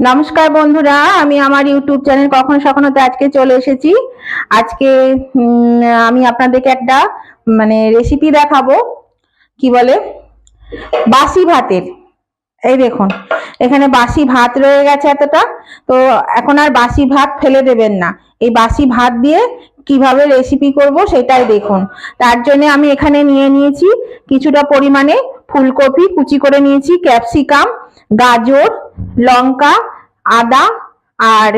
নমস্কার বন্ধুরা, আমি আমার ইউটিউব চ্যানেল কখনো সখনোতে আজকে চলে এসেছি। আজকে আমি আপনাদেরকে একটা মানে রেসিপি দেখাবো। কি বলে? বাসি ভাতের। এই দেখুন, এখানে বাসি ভাত রয়ে গেছে এতটা। তো এখন আর বাসি ভাত ফেলে দেবেন না। এই বাসি ভাত দিয়ে কীভাবে রেসিপি করব সেটাই দেখুন। তার জন্য আমি এখানে নিয়ে নিয়েছি কিছুটা পরিমাণে ফুলকপি, কুচি করে নিয়েছি, ক্যাপসিকাম, গাজর, লঙ্কা, আদা আর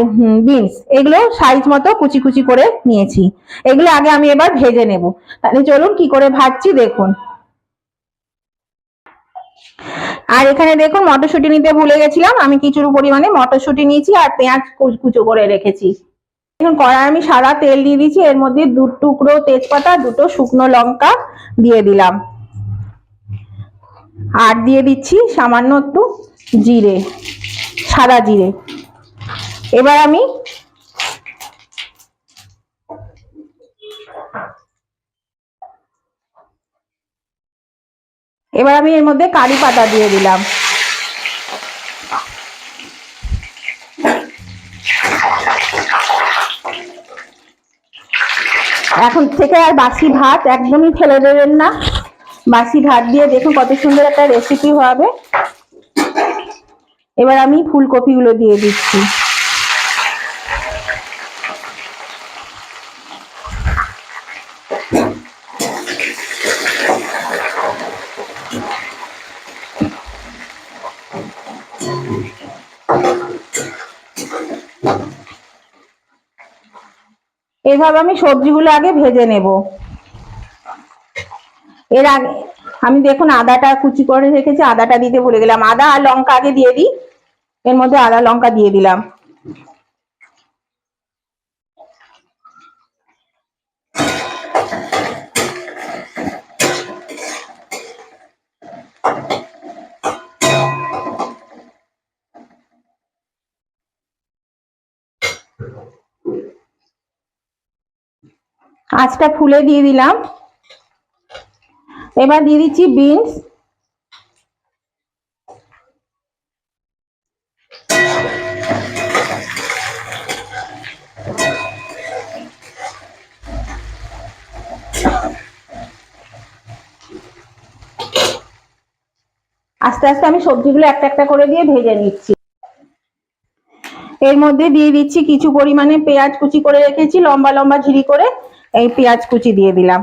বিনস। এগুলো সাইজ মতো কুচি কুচি করে নিয়েছি। এগুলো আগে আমি এবার ভেজে নেব। তাহলে চলুন কি করে ভাজছি দেখুন। আর এখানে দেখুন মটরশুঁটি নিতে ভুলে গেছিলাম। আমি কিছু পরিমাণে মটরশুঁটি নিয়েছি আর পেঁয়াজ কুচো করে রেখেছি। এখন কড়াই আমি সাদা তেল দিয়ে দিয়েছি। এর মধ্যে দু টুকরো তেজপাতা, দুটো শুকনো লঙ্কা দিয়ে দিলাম। আর দিয়ে দিচ্ছি সামান্য একটু জিরে, সাদা জিরে। এবার আমি এবার আমি এর মধ্যে কারি পাতা দিয়ে দিলাম। এখন থেকে আর বাসি ভাত একদমই ফেলে দেবেন না। বাসি ভাত দিয়ে দেখুন কত সুন্দর একটা রেসিপি হবে। এবার আমি ফুলকপিগুলো দিয়ে দিচ্ছি। এভাবে আমি সবজিগুলো আগে ভেজে নেব। এর আগে আমি দেখুন আদাটা কুচি করে রেখেছি, আদাটা দিতে ভুলে গেলাম। আদা আর লঙ্কা আগে দিয়ে দিই, এর মধ্যে আদা, লঙ্কা দিয়ে দিলাম। আঁচটা ফুলে দিয়ে দিলাম। এবার দিয়ে দিচ্ছি বিনস আস্তে আস্তে আমি সবজিগুলো একটা একটা করে দিয়ে ভেজে নিচ্ছি। এর মধ্যে দিয়ে দিচ্ছি কিছু পরিমাণে পেঁয়াজ কুচি করে রেখেছি, লম্বা লম্বা ঝিরি করে এই পেঁয়াজ কুচি দিয়ে দিলাম।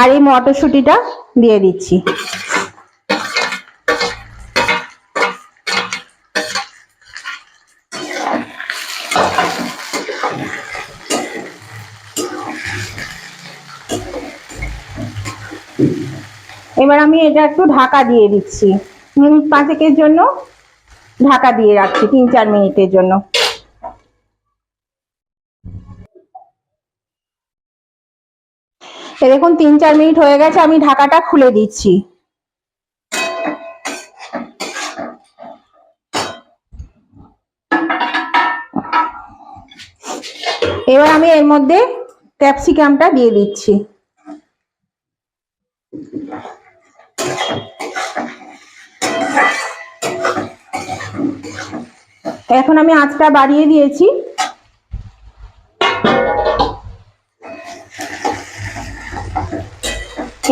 আর এই মটরশুঁটিটা দিয়ে দিচ্ছি। এবার আমি এটা একটু ঢাকা দিয়ে দিচ্ছি। মিনিট পাঁচেকের জন্য ঢাকা দিয়ে রাখছি, তিন চার মিনিটের জন্য। দেখুন, তিন, চার মিনিট হয়ে গেছে, আমি ঢাকাটা খুলে দিচ্ছি। এবার আমি এর মধ্যে ক্যাপসিকামটা দিয়ে দিচ্ছি। এখন আমি আঁচটা বাড়িয়ে দিয়েছি।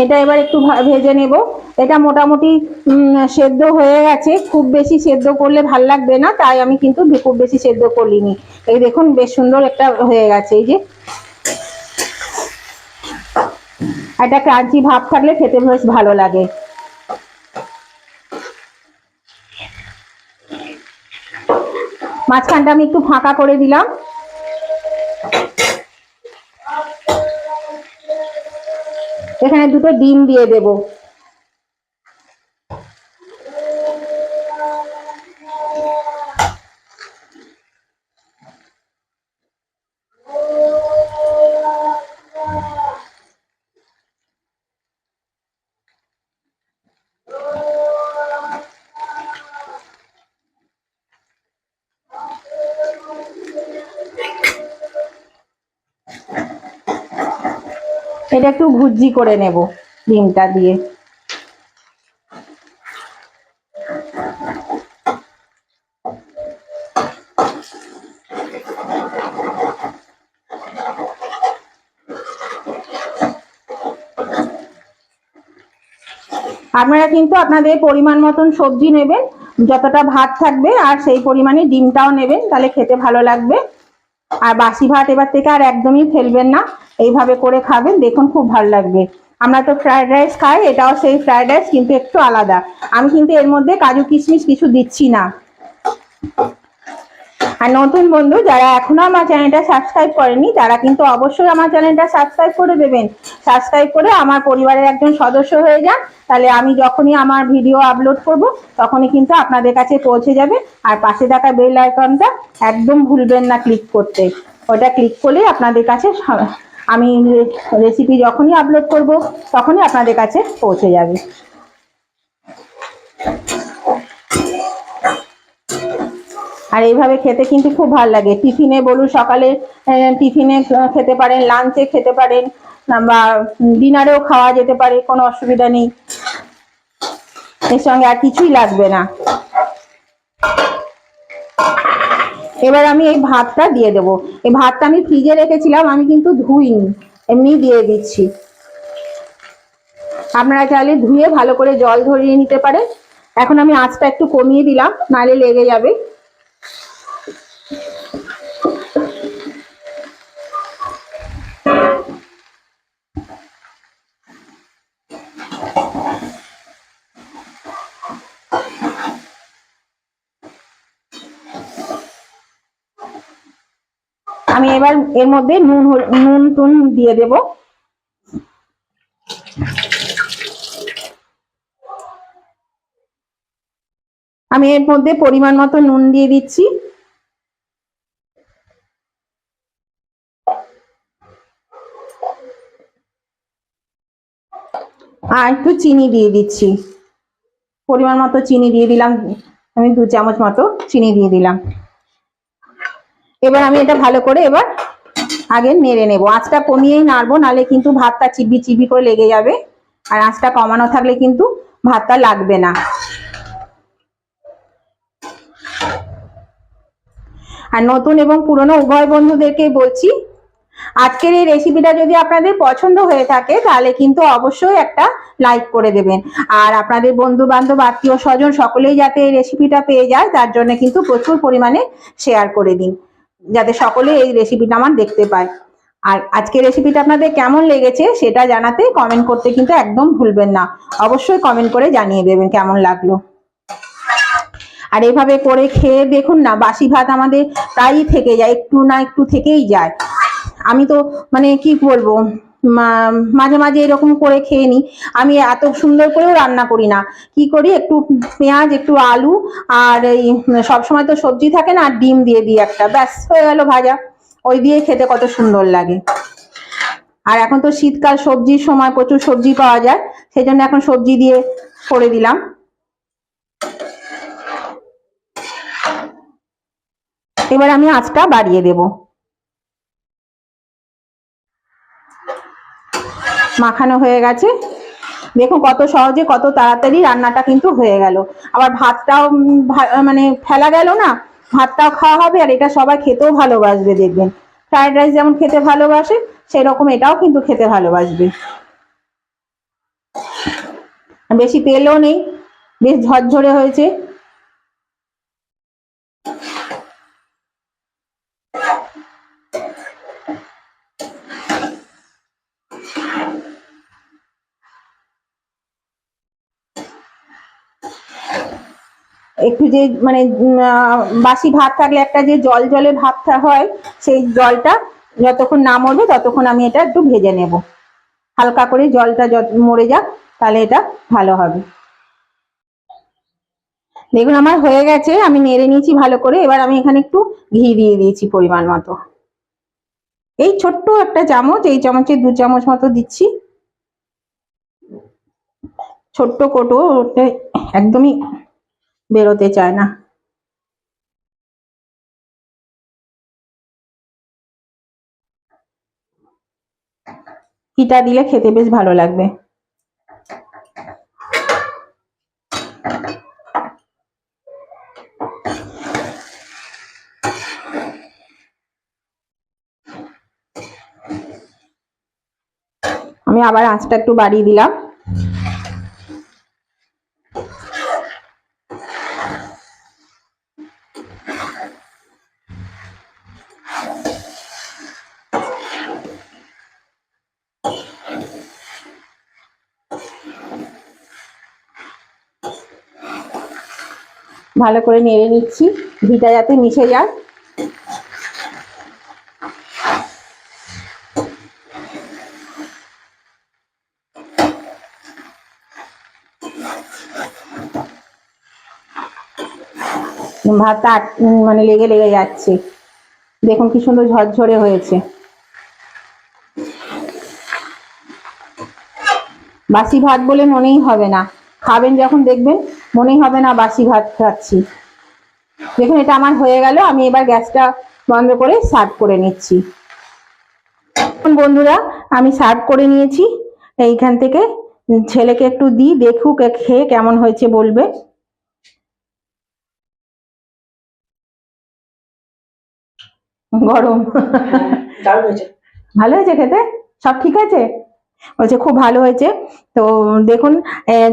এটা এবার একটু ভেজে নেব। এটা মোটামুটি সেদ্ধ হয়ে গেছে। খুব বেশি সেদ্ধ করলে ভালো লাগবে না, তাই আমি কিন্তু খুব বেশি সেদ্ধ করিনি। এই দেখুন, বেশ সুন্দর একটা হয়ে গেছে এই যে। একটা ক্রাঞ্চি ভাব থাকলে খেতে বেশ ভালো লাগে। মাঝখানটা আমি একটু ফাঁকা করে দিলাম। এখানে দুটো ডিম দিয়ে দেব। এটা একটু ভুজি করে নেব, ডিমটা দিয়ে। আপনারা কিন্তু আপনাদের পরিমাণ মতন সবজি নেবেন, যতটা ভাত থাকবে আর সেই পরিমাণে ডিমটাও নেবেন, তাহলে খেতে ভালো লাগবে। আর বাসি ভাত এবার থেকে আর একদমই ফেলবেন না। এইভাবে করে খাবেন, দেখুন খুব ভালো লাগবে। আমরা তো ফ্রায়েড রাইস খাই, এটাও সেই ফ্রায়েড রাইস কিন্তু একটু আলাদা। আমি কিন্তু এর মধ্যে কাজু কিশমিশ কিছু দিচ্ছি না। আর নতুন বন্ধু, যারা এখনও আমার চ্যানেলটা সাবস্ক্রাইব করেনি তারা কিন্তু অবশ্যই আমার চ্যানেলটা সাবস্ক্রাইব করে দেবেন। সাবস্ক্রাইব করে আমার পরিবারের একজন সদস্য হয়ে যান। তাহলে আমি যখনই আমার ভিডিও আপলোড করব, তখনই কিন্তু আপনাদের কাছে পৌঁছে যাবে। আর পাশে থাকা বেল আইকনটা একদম ভুলবেন না ক্লিক করতে। ওটা ক্লিক করলেই আপনাদের কাছে আমি রেসিপি যখনই আপলোড করব, তখনই আপনাদের কাছে পৌঁছে যাবে। আর এইভাবে খেতে কিন্তু খুব ভালো লাগে। টিফিনে বলুন সকালে টিফিনে খেতে পারেন লাঞ্চে খেতে পারেন, বা ডিনারেও খাওয়া যেতে পারে, কোনো অসুবিধা নেই। এর সঙ্গে আর কিছুই লাগবে না। এবার আমি এই ভাতটা দিয়ে দেবো। এই ভাতটা আমি ফ্রিজে রেখেছিলাম, আমি কিন্তু ধুইনি, এমনি দিয়ে দিচ্ছি। আপনারা চাইলে ধুয়ে ভালো করে জল ধরিয়ে নিতে পারেন। এখন আমি আঁচটা একটু কমিয়ে দিলাম, নাহলে লেগে যাবে। আমি এবার এর মধ্যে নুন নুন, টুন দিয়ে দেব। আমি এর মধ্যে পরিমাণ মতো নুন দিয়ে দিচ্ছি। আর একটু চিনি দিয়ে দিচ্ছি। পরিমাণ মতো চিনি দিয়ে দিলাম। আমি দু চামচ মতো চিনি দিয়ে দিলাম। এবার আমি এটা ভালো করে এবার আগে নেড়ে নেব। আঁচটা কমিয়েই নাড়বো নালে কিন্তু ভাতটা চিবি চিবি করে লেগে যাবে। আর আঁচটা কমানো থাকলে কিন্তু ভাতটা লাগবে না। আর নতুন এবং পুরনো উভয় বন্ধুদেরকে বলছি, আজকের এই রেসিপিটা যদি আপনাদের পছন্দ হয়ে থাকে, তাহলে কিন্তু অবশ্যই একটা লাইক করে দেবেন। আর আপনাদের বন্ধু বান্ধব আত্মীয় স্বজন সকলেই যাতে এই রেসিপিটা পেয়ে যায়, তার জন্য কিন্তু প্রচুর পরিমাণে শেয়ার করে দিন। যাতে সকলে এই রেসিপিটা আমার দেখতে পায়। আর আজকে রেসিপিটা আপনাদের কেমন লেগেছে সেটা জানাতে কমেন্ট করতে কিন্তু একদম ভুলবেন না। অবশ্যই কমেন্ট করে জানিয়ে দেবেন কেমন লাগল। আর এভাবে করে খেয়ে দেখুন না, বাসি ভাত আমাদের প্রায়ই থেকে যায়, একটু না একটু থেকেই যায়। আমি তো মানে কি বলব মাঝে মাঝে এরকম করে খেয়ে নিই আমি এত সুন্দর করেও রান্না করি না। কি করি? একটু পেঁয়াজ, একটু আলু আর এই সবসময় তো সবজি থাকে না, আর ডিম দিয়ে দিই একটা। ব্যাস, হয়ে গেল ভাজা। ওই দিয়ে খেতে কত সুন্দর লাগে। আর এখন তো শীতকাল, সবজির সময় প্রচুর সবজি পাওয়া যায়। সেই জন্য এখন সবজি দিয়ে করে দিলাম। এবার আমি আঁচটা বাড়িয়ে দেব। মাখানো হয়ে গেছে। দেখো কত সহজে, কত তাড়াতাড়ি রান্নাটা কিন্তু হয়ে গেল। আবার ভাতটাও মানে ফেলা গেল না, ভাতটাও খাওয়া হবে আর এটা সবাই খেতেও ভালোবাসবে দেখবেন। ফ্রাইড রাইস যেমন খেতে ভালোবাসে, সেরকম এটাও কিন্তু খেতে ভালোবাসবে। বেশি তেলও নেই, বেশ ঝরঝরে হয়েছে। একটু যে মানে বাসি ভাত থাকলে একটা যে জল জলে ভাতটা হয়, সেই জলটা যতক্ষণ না মরবে ততক্ষণ আমি এটা একটু ভেজে নেব। হালকা করে জলটা যত মরে যাক, তাহলে এটা ভালো হবে। দেখুন, আমার হয়ে গেছে, আমি নেড়ে নিয়েছি ভালো করে, এবার আমি এখানে একটু ঘি দিয়ে দিয়েছি পরিমাণ মতো। এই ছোট্ট একটা চামচ, এই চামচে দু চামচ মতো দিচ্ছি। ছোট্ট কোটো একদমই বেরোতে চায় না। ঘিটা দিলে খেতে বেশ ভালো লাগবে। আমি আবার আঁচটা একটু বাড়িয়ে দিলাম। ভালো করে নেড়ে নিচ্ছি। ঘিটা যাতে মিশে যায়। ভাতটা মানে লেগে লেগে যাচ্ছে। দেখুন কি সুন্দর ঝরঝরে হয়েছে। বাসি ভাত বলে মনেই হবে না। খাবেন যখন দেখবেন মনেই হবে না বাসি ভাত খাচ্ছি। দেখুন এটা আমার হয়ে গেল আমি এবার গ্যাসটা বন্ধ করে সার্ভ করে নিচ্ছি। বন্ধুরা আমি সার্ভ করে নিয়েছি। এইখান থেকে ছেলেকে একটু দিই দেখুক খেয়ে কেমন হয়েছে বলবে। গরম। ভালো হয়েছে খেতে? সব ঠিক আছে বলছে, খুব ভালো হয়েছে। তো দেখুন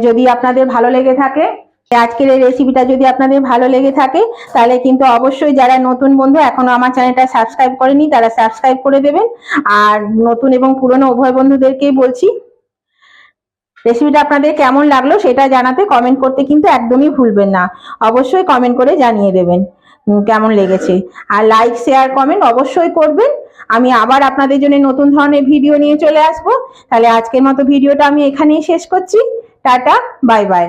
যদি আপনাদের ভালো লেগে থাকে, আজকের এই রেসিপিটা যদি আপনাদের ভালো লেগে থাকে, তাহলে কিন্তু অবশ্যই যারা নতুন বন্ধু, এখনও আমার চ্যানেলটা সাবস্ক্রাইব করেনি, তারা সাবস্ক্রাইব করে দেবেন। আর নতুন এবং পুরনো উভয় বন্ধুদেরকেই বলছি রেসিপিটা আপনাদের কেমন লাগল সেটা জানাতে কমেন্ট করতে কিন্তু একদমই ভুলবেন না। অবশ্যই কমেন্ট করে জানিয়ে দেবেন কেমন লেগেছে। আর লাইক শেয়ার কমেন্ট অবশ্যই করবেন। আমি আবার আপনাদের জন্য নতুন ধরনের ভিডিও নিয়ে চলে আসব। তাহলে আজকের মতো ভিডিওটা আমি এখানেই শেষ করছি। টাটা, বাই বাই।